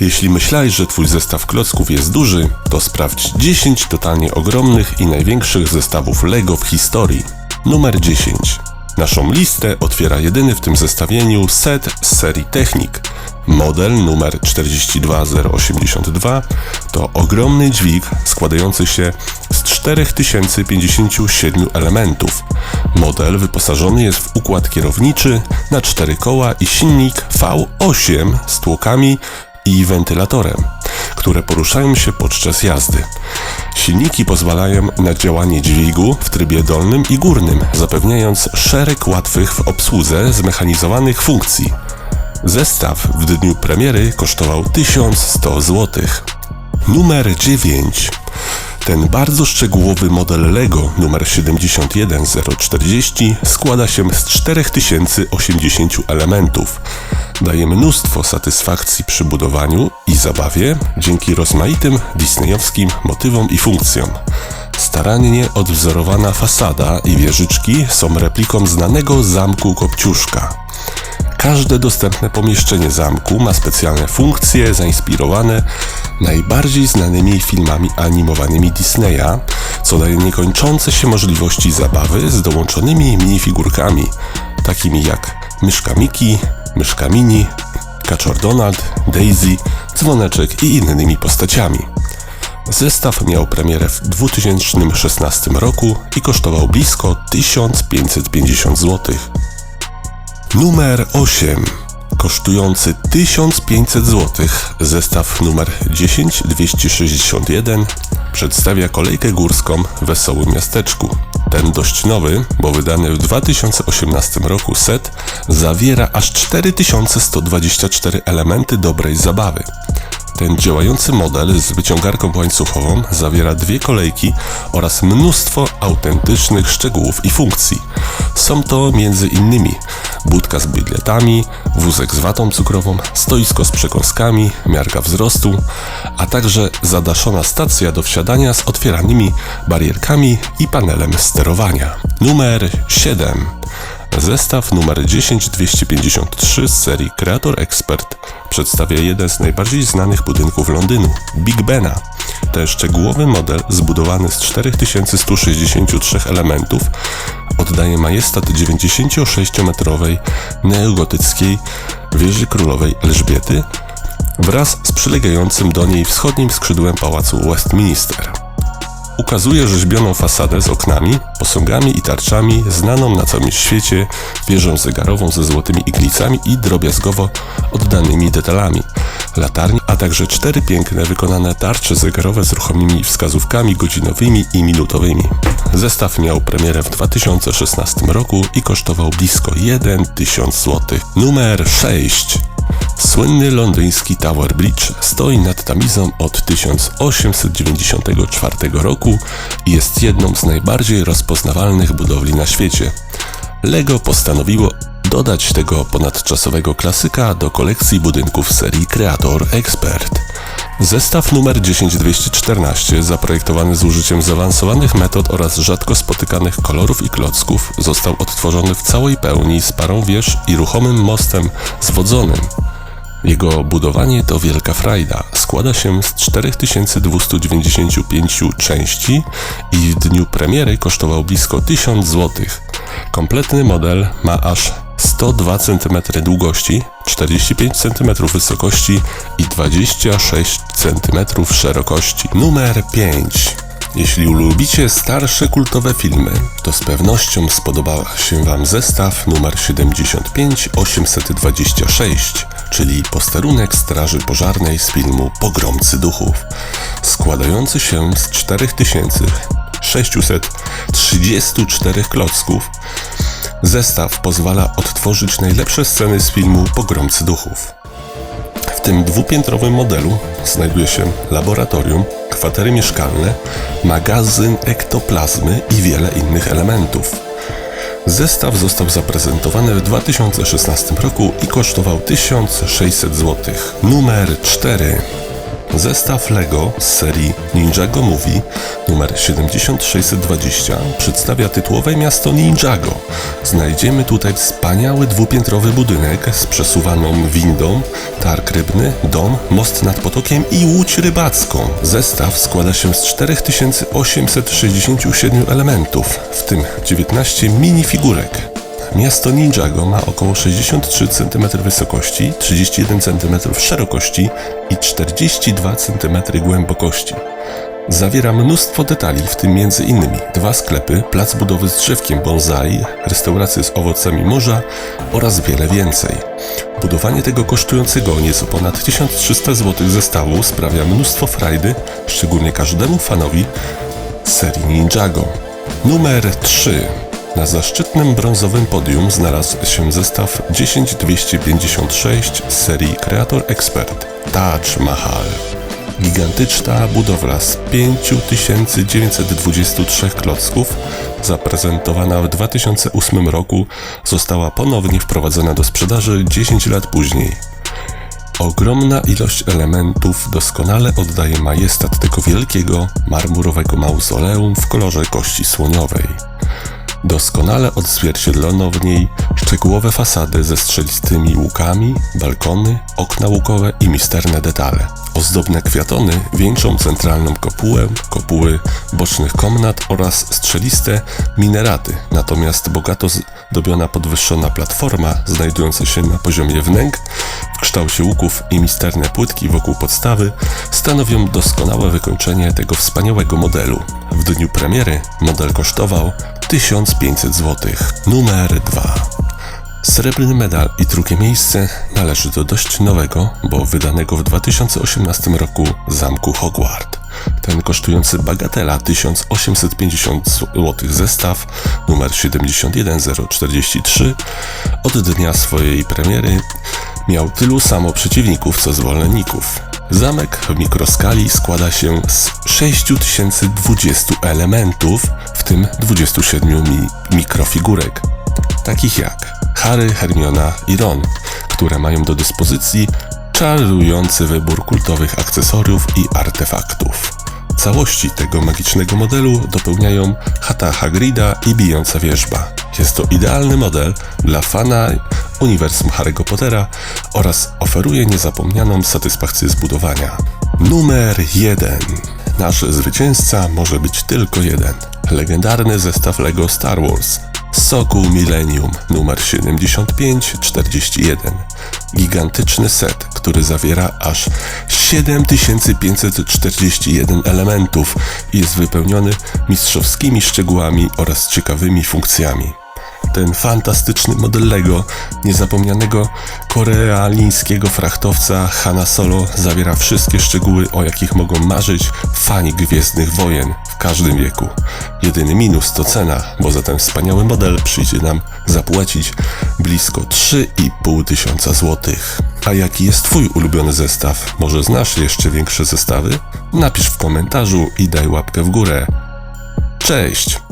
Jeśli myślałeś, że twój zestaw klocków jest duży, to sprawdź 10 totalnie ogromnych i największych zestawów LEGO w historii. Numer 10. Naszą listę otwiera jedyny w tym zestawieniu set z serii Technik. Model numer 42082 to ogromny dźwig składający się z 4057 elementów. Model wyposażony jest w układ kierowniczy na 4 koła i silnik V8 z tłokami i wentylatorem, które poruszają się podczas jazdy. Silniki pozwalają na działanie dźwigu w trybie dolnym i górnym, zapewniając szereg łatwych w obsłudze zmechanizowanych funkcji. Zestaw w dniu premiery kosztował 1100 zł. Numer 9. Ten bardzo szczegółowy model LEGO numer 71040 składa się z 4080 elementów. Daje mnóstwo satysfakcji przy budowaniu i zabawie dzięki rozmaitym disneyowskim motywom i funkcjom. Starannie odwzorowana fasada i wieżyczki są repliką znanego zamku Kopciuszka. Każde dostępne pomieszczenie zamku ma specjalne funkcje zainspirowane najbardziej znanymi filmami animowanymi Disneya, co daje niekończące się możliwości zabawy z dołączonymi minifigurkami, takimi jak myszka Mickey, myszka Mini, Kaczor Donald, Daisy, Dzwoneczek i innymi postaciami. Zestaw miał premierę w 2016 roku i kosztował blisko 1550 zł. Numer 8. Kosztujący 1500 zł, zestaw numer 10261 przedstawia kolejkę górską Wesołym Miasteczku. Ten dość nowy, bo wydany w 2018 roku set zawiera aż 4124 elementy dobrej zabawy. Ten działający model z wyciągarką łańcuchową zawiera dwie kolejki oraz mnóstwo autentycznych szczegółów i funkcji. Są to m.in. budka z biletami, wózek z watą cukrową, stoisko z przekąskami, miarka wzrostu, a także zadaszona stacja do wsiadania z otwieranymi barierkami i panelem sterowania. Numer 7. Zestaw numer 10253 z serii Creator Expert przedstawia jeden z najbardziej znanych budynków Londynu Big Bena. Ten szczegółowy model, zbudowany z 4163 elementów, oddaje majestat 96-metrowej neogotyckiej wieży królowej Elżbiety wraz z przylegającym do niej wschodnim skrzydłem pałacu Westminster. Ukazuje rzeźbioną fasadę z oknami, posągami i tarczami, znaną na całym świecie wieżą zegarową ze złotymi iglicami i drobiazgowo oddanymi detalami, latarni, a także cztery piękne wykonane tarcze zegarowe z ruchomymi wskazówkami godzinowymi i minutowymi. Zestaw miał premierę w 2016 roku i kosztował blisko 1000 zł. Numer 6. Słynny londyński Tower Bridge stoi nad Tamizą od 1894 roku i jest jedną z najbardziej rozpoznawalnych budowli na świecie. Lego postanowiło dodać tego ponadczasowego klasyka do kolekcji budynków serii Creator Expert. Zestaw numer 10214, zaprojektowany z użyciem zaawansowanych metod oraz rzadko spotykanych kolorów i klocków, został odtworzony w całej pełni z parą wież i ruchomym mostem zwodzonym. Jego budowanie to wielka frajda. Składa się z 4295 części i w dniu premiery kosztował blisko 1000 zł. Kompletny model ma aż 102 cm długości, 45 cm wysokości i 26 cm szerokości. Numer 5. Jeśli lubicie starsze kultowe filmy, to z pewnością spodobał się Wam zestaw numer 75826, czyli posterunek Straży Pożarnej z filmu Pogromcy Duchów, składający się z 4634 klocków. Zestaw pozwala odtworzyć najlepsze sceny z filmu Pogromcy Duchów. W tym dwupiętrowym modelu znajduje się laboratorium, kwatery mieszkalne, magazyn ektoplazmy i wiele innych elementów. Zestaw został zaprezentowany w 2016 roku i kosztował 1600 zł. Numer 4. Zestaw LEGO z serii Ninjago Movie numer 7620 przedstawia tytułowe miasto Ninjago. Znajdziemy tutaj wspaniały dwupiętrowy budynek z przesuwaną windą, targ rybny, dom, most nad potokiem i łódź rybacką. Zestaw składa się z 4867 elementów, w tym 19 minifigurek. Miasto Ninjago ma około 63 cm wysokości, 31 cm szerokości i 42 cm głębokości. Zawiera mnóstwo detali, w tym m.in. dwa sklepy, plac budowy z drzewkiem bonsai, restaurację z owocami morza oraz wiele więcej. Budowanie tego kosztującego nieco ponad 1300 zł zestawu sprawia mnóstwo frajdy, szczególnie każdemu fanowi serii Ninjago. Numer 3. Na zaszczytnym brązowym podium znalazł się zestaw 10256 z serii Creator Expert Taj Mahal. Gigantyczna budowla z 5923 klocków, zaprezentowana w 2008 roku, została ponownie wprowadzona do sprzedaży 10 lat później. Ogromna ilość elementów doskonale oddaje majestat tego wielkiego, marmurowego mauzoleum w kolorze kości słoniowej. Doskonale odzwierciedlono w niej szczegółowe fasady ze strzelistymi łukami, balkony, okna łukowe i misterne detale. Ozdobne kwiatony wieńczą centralną kopułę, kopuły bocznych komnat oraz strzeliste mineraty, natomiast bogato zdobiona podwyższona platforma znajdująca się na poziomie wnęk w kształcie łuków i misterne płytki wokół podstawy stanowią doskonałe wykończenie tego wspaniałego modelu. W dniu premiery model kosztował 1500 zł. Numer 2. Srebrny medal i drugie miejsce należy do dość nowego, bo wydanego w 2018 roku zamku Hogwart. Ten kosztujący bagatela 1850 zł zestaw numer 71043 od dnia swojej premiery miał tylu samo przeciwników co zwolenników. Zamek w mikroskali składa się z 6020 elementów, w tym 27 mi mikrofigurek, takich jak Harry, Hermiona i Ron, które mają do dyspozycji czarujący wybór kultowych akcesoriów i artefaktów. Całości tego magicznego modelu dopełniają chata Hagrida i bijąca wierzba. Jest to idealny model dla fana uniwersum Harry'ego Pottera oraz oferuje niezapomnianą satysfakcję z budowania. Numer 1. Nasz zwycięzca może być tylko jeden. Legendarny zestaw LEGO Star Wars. Sokół Millennium numer 7541. Gigantyczny set, który zawiera aż 7541 elementów i jest wypełniony mistrzowskimi szczegółami oraz ciekawymi funkcjami. Ten fantastyczny model Lego niezapomnianego koreańskiego frachtowca Hanna Solo zawiera wszystkie szczegóły, o jakich mogą marzyć fani Gwiezdnych Wojen w każdym wieku. Jedyny minus to cena, bo za ten wspaniały model przyjdzie nam zapłacić blisko 3,5 tysiąca złotych. A jaki jest Twój ulubiony zestaw? Może znasz jeszcze większe zestawy? Napisz w komentarzu i daj łapkę w górę. Cześć!